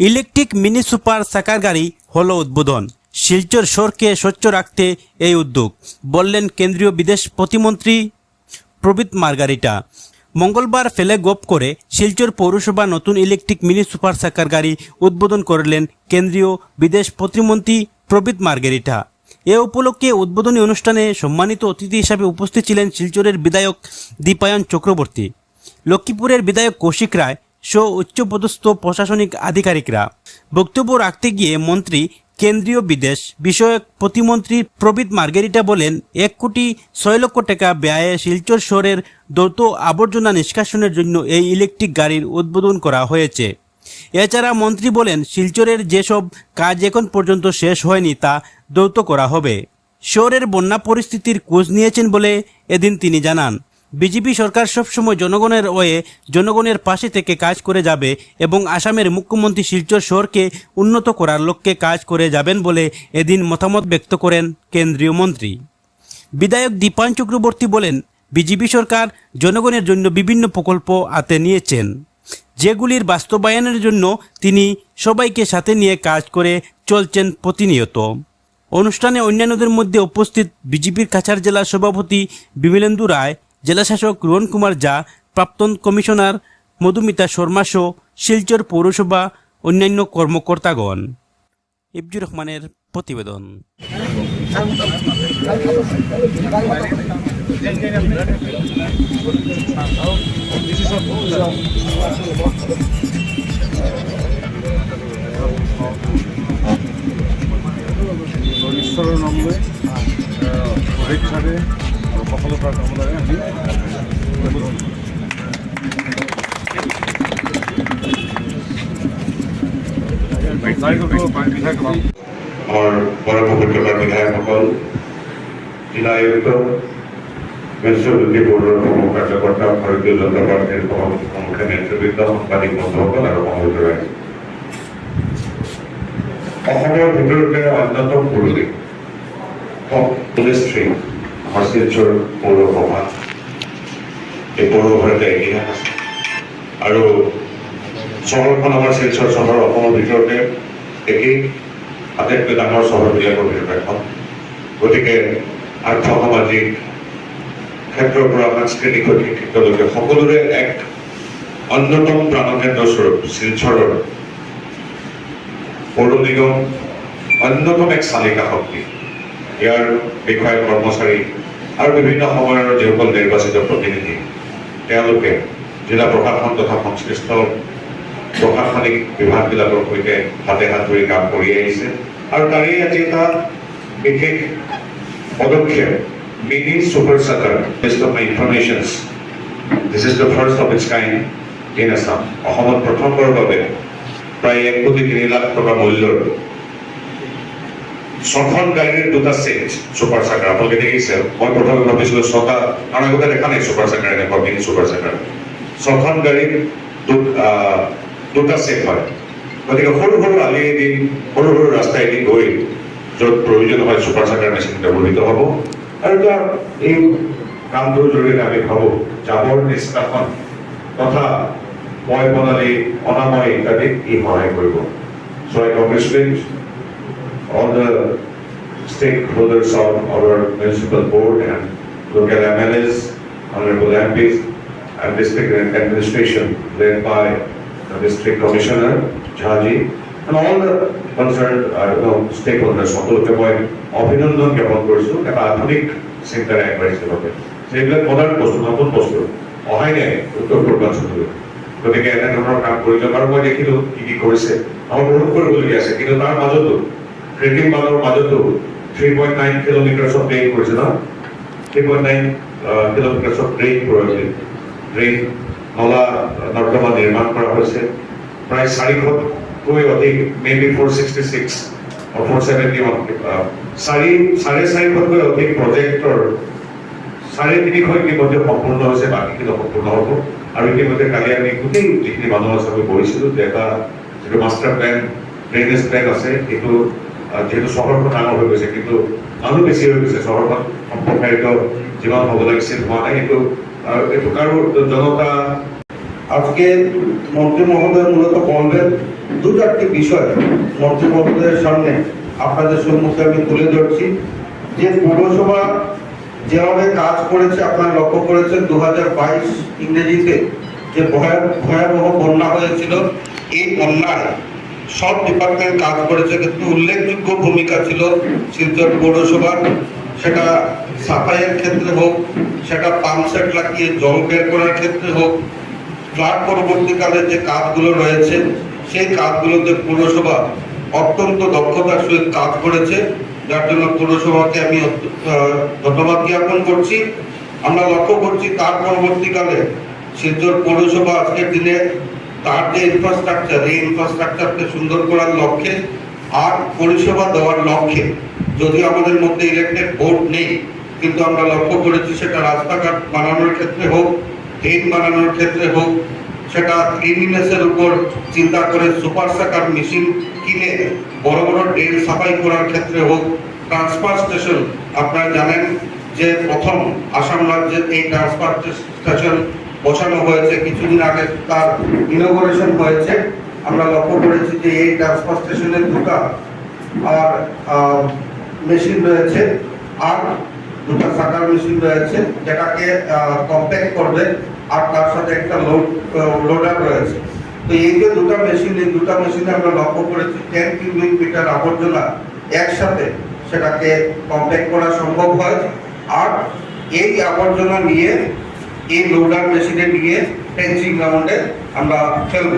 Electric mini super সাকার গাড়ি হলো উদ্বোধন। শিলচর শহরকে স্বচ্ছ রাখতে এই উদ্যোগ, বললেন কেন্দ্রীয় বিদেশ প্রতিমন্ত্রী প্রবীত মার্গারিটা। মঙ্গলবার ফেলে গোপ করে শিলচর পৌরসভা নতুন ইলেকট্রিক মিনি সুপার সাকার গাড়ি উদ্বোধন করলেন কেন্দ্রীয় বিদেশ প্রতিমন্ত্রী প্রবীত মার্গারিটা। এ উপলক্ষে উদ্বোধনী অনুষ্ঠানে সম্মানিত অতিথি হিসাবে উপস্থিত ছিলেন শিলচরের বিধায়ক দীপায়ন চক্রবর্তী। লক্ষ্মীপুরের বিধায়ক কৌশিক রায় সহ উচ্চপদস্থ প্রশাসনিক আধিকারিকরা। বক্তব্য রাখতে গিয়ে মন্ত্রী, কেন্দ্রীয় বিদেশ বিষয়ক প্রতিমন্ত্রী প্রবীত মার্গেরিটা বলেন, এক কোটি ছয় লক্ষ টাকা ব্যয়ে শিলচর শহরের দ্রুত আবর্জনা নিষ্কাশনের জন্য এই ইলেকট্রিক গাড়ির উদ্বোধন করা হয়েছে। এছাড়া মন্ত্রী বলেন, শিলচরের যেসব কাজ এখন পর্যন্ত শেষ হয়নি তা দ্রুত করা হবে। শহরের বন্যা পরিস্থিতির খোঁজ নিয়েছেন বলে এদিন তিনি জানান। বিজেপি সরকার সবসময় জনগণের ওয়ে, জনগণের পাশে থেকে কাজ করে যাবে এবং আসামের মুখ্যমন্ত্রী শিলচর শহরকে উন্নত করার লক্ষ্যে কাজ করে যাবেন বলে এদিন মতামত ব্যক্ত করেন কেন্দ্রীয় মন্ত্রী। বিধায়ক দীপান চক্রবর্তী বলেন, বিজেপি সরকার জনগণের জন্য বিভিন্ন প্রকল্প হাতে নিয়েছেন। যেগুলির বাস্তবায়নের জন্য তিনি সবাইকে সাথে নিয়ে কাজ করে চলছেন প্রতিনিয়ত। অনুষ্ঠানে অন্যান্যদের মধ্যে উপস্থিত বিজেপির কাছাড় জেলা সভাপতি বিমলেন্দু রায় জেলাশাসক রোহন কুমার জা প্রাক্তন কমিশনার মধুমিতা শর্মা সহ শিলচর পৌরসভা অন্যান্য কর্মকর্তাগণ। ইবজুর রহমানের প্রতিবেদন। ঈশ্বৰৰ নামলৈ কৰিম। বিধায়কসকল বিধায়কসকল আমার বড় উপত্যকার বিধায়কসকল আয়ুক্ত মিউনিসিপালিটি বোর্ডৰ প্ৰমুখ কাৰ্যকৰ্তা ভাৰতীয় জনতা সভাপতি প্ৰমুখে নেতৃবৃন্দ, সাংবাদিক বন্ধুসকল আৰু ৰাইজ অসমৰ ভিতৰতে অন্যতম পুলিশ্ৰী শিলচৰ পৌৰসভা এই পৌৰসভাৰ ইতিহাস আৰু চহৰখন আমাৰ শিলচৰ চহৰ অসমৰ ভিতৰতে একেই আটাইতকৈ ডাঙৰ চহৰ বিলাকৰ ভিতৰত এখন। গতিকে আৰ্থ সামাজিক ক্ষেত্ৰৰ পৰা সাংস্কৃতিক শৈক্ষিক ক্ষেত্ৰলৈকে সকলোৰে এক অন্যতম প্ৰাণকেন্দ্ৰ স্বৰূপ, শিলচৰৰ পৌৰ নিগম, অন্যতম এক চালিকা শক্তি। ইয়াৰ বিষয়া কৰ্মচাৰী আৰু বিভিন্ন সময়ৰ যিসকল নিৰ্বাচিত প্ৰতিনিধি তেওঁলোকে জিলা প্ৰশাসন তথা সংশ্লিষ্ট প্ৰশাসনিক বিভাগবিলাকৰ সৈতে হাতে হাত ধৰি কাম কৰি আহিছে। আৰু তাৰেই আজি এটা বিশেষ পদক্ষেপ, mini super charter best of informations this is the first of its kind in Assam অসমত প্ৰথমবাৰৰ বাবে প্ৰায় এক কোটি তিনি লাখ টকা মূল্যৰ ছখন গাড়ীৰ দুটা ছেট ছুপাৰ চাৰ্টাৰ আপোনালোকে দেখিছে মই প্ৰথমে ভাবিছিলোঁ ছটা কাৰণ আগতে দেখা নাই ছুপাৰ চাৰ্টাৰ এনেকুৱা মিনি ছুপাৰ চাৰ্টাৰ ছখন গাড়ীৰ দুটা ছেট হয়। গতিকে সৰু সৰু আলিয়েদি সৰু সৰু ৰাস্তাইদি গৈ য'ত প্ৰয়োজন হয় ছুপাৰ চাৰ্টাৰ মেচিন ব্যৱহৃত হ'ব। আৰু তাৰ এই কামটোৰ জৰিয়তে আমি ভাবোঁ, জাবৰ নিষ্কাশন তথা ময় প্ৰণালী অনাময় ইত্যাদিত ই সহায় কৰিব। So' I congratulate all the stakeholders of our municipal board and local MLAs, honorable MPs, and district administration led by the district commissioner, Jhaji, and all the concerned, uh, you know, stakeholders, সকলোকে মই অভিনন্দন জ্ঞাপন কৰিছোঁ এটা আধুনিক চিন্তাৰে আগবাঢ়িছে বাবে সেইবিলাক মডাৰ্ণ বস্তু নতুন বস্তু অহাই নাই উত্তৰ পূৰ্বাঞ্চললৈ গতিকে এনেধৰণৰ কাম কৰি যাওক আৰু মই দেখিলোঁ কি কি কৰিছে আমাৰ বহুত কৰিবলগীয়া আছে কিন্তু তাৰ মাজতো কৃত্ৰিম বানৰ মাজতো three point nine of drain কৰিছে ন? Three point nine kilometres of drain কৰিছে ড্ৰেইন নলা নৰ্দমা নিৰ্মাণ কৰা হৈছে প্ৰায় চাৰিশতকৈ অধিক maybe four sixty six four seventy one চাৰি চাৰে চাৰিশতকৈ অধিক প্ৰজেক্টৰ চাৰে তিনিশ ইতিমধ্যে সম্পূৰ্ণ হৈছে বাকীখিনি সম্পূৰ্ণ হ'ব। আৰু ইতিমধ্যে কালি আমি গোটেই যিখিনি মানুহ আছে, আমি পঢ়িছিলোঁ যে এটা, যিটো মাষ্টাৰ প্লেন ড্ৰেইনেজ প্লেন আছে, সেইটো যিহেতু চহৰখন ডাঙৰ হৈ গৈছে কিন্তু মানুহ বেছি হৈ গৈছে চহৰখন সম্প্ৰসাৰিত যিমান হ'ব লাগিছিল হোৱা নাই আহ, এইটো কাৰো জনতা আজকে মন্ত্রী মহোদয় মূলত বলবেন দু চারটি বিষয় মন্ত্রী মহোদয়ের সামনে আপনাদের সম্মুখে আমি তুলে ধরছি। যে পৌরসভা যেভাবে কাজ করেছে আপনারা লক্ষ্য করেছেন দু হাজার বাইশ ইংরেজিতে যে ভয়া- ভয়াবহ বন্যা হয়েছিল এই বন্যায় সব ডিপার্টমেন্ট কাজ করেছে, কিন্তু উল্লেখযোগ্য ভূমিকা ছিল শিলচর পৌরসভার। সেটা সাফাইয়ের ক্ষেত্রে হোক, সেটা পাম্প সেট লাগিয়ে জল বের করার ক্ষেত্রে হোক, ফ্লাড পরবর্তীকালে যে কাজগুলো রয়েছে, সেই কাজগুলোতে পৌরসভা অত্যন্ত দক্ষতার সহিত কাজ করেছে। যার জন্য পৌরসভাকে আমি ধন্যবাদ জ্ঞাপন করছি। আমরা লক্ষ্য করছি তার পরবর্তীকালে শিলচর পৌরসভা আজকের দিনে তার যে ইনফ্রাস্ট্রাকচার এই ইনফ্রাস্ট্রাকচারকে সুন্দর করার লক্ষ্যে আর পরিষেবা দেওয়ার লক্ষ্যে যদি আমাদের মধ্যে ইলেকটেড বোর্ড নেই, কিন্তু আমরা লক্ষ্য করেছি সেটা রাস্তাঘাট বানানোর ক্ষেত্রে হোক ট্রেন বানানোর ক্ষেত্রে হোক, সেটা ক্লিনিনেসের উপর চিন্তা করে সুপার সাকার মেশিন কিনে বড় বড় ড্রেন সাফাই করার ক্ষেত্রে হোক ট্রান্সফার স্টেশন আপনারা জানেন যে প্রথম আসাম রাজ্যে এই ট্রান্সফার স্টেশন বসানো হয়েছে, কিছুদিন আগে তার ইনোগ্রেশন হয়েছে। আমরা লক্ষ্য করেছি যে এই ট্রান্সফার স্টেশনের দুটা, আর মেশিন রয়েছে, আর দুটো সাকার মেশিন রয়েছে, যেটাকে কম্প্যাক্ট করবে, আর তার সাথে একটা লোড লোডার রয়েছে। তো এই যে দুটো মেশিন এই দুটো মেশিনে আমরা লক্ষ্য করেছি টেন কিউবিক মিটার আবর্জনা একসাথে সেটাকে কম্প্যাক্ট করা সম্ভব হয়। আর এই আবর্জনা নিয়ে এই লোডার মেশিনে নিয়ে ফেন্সিং গ্রাউন্ডে আমরা ফেলব